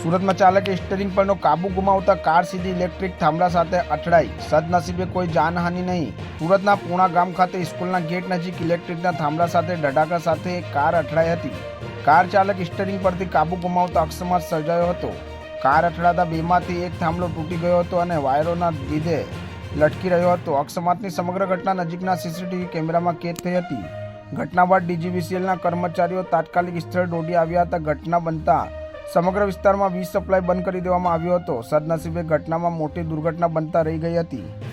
સુરતમાં ચાલકે સ્ટીરિંગ પરનો કાબુ ગુમાવતા કાર સીધી ઇલેક્ટ્રિક થાંભલા સાથે અથડાઈ. સદનસીબે કોઈ જાનહાનિ નહીં. સુરતના પૂણા ગામ ખાતે સ્કૂલના ગેટ નજીક ઇલેક્ટ્રિકના થાંભલા સાથે ધડાકા સાથે કાર અથડાઈ હતી. કાર ચાલક સ્ટીરિંગ પરથી કાબુ ગુમાવતા અકસ્માત સર્જાયો હતો. કાર અથડાતા બેમાંથી એક થાંભલો તૂટી ગયો હતો અને વાયરોના લીધે લટકી રહ્યો હતો. અકસ્માતની સમગ્ર ઘટના નજીકના સીસીટીવી કેમેરામાં કેદ થઈ હતી. ઘટના બાદ ડીજીવીસીએલના કર્મચારીઓ તાત્કાલિક સ્થળે દોડી આવ્યા હતા. ઘટના બનતા સમગ્ર વિસ્તારમાં વીજ સપ્લાય બંધ કરી દેવામાં આવ્યો હતો. સદનસીબે ઘટનામાં મોટી દુર્ઘટના બનતા રહી ગઈ હતી.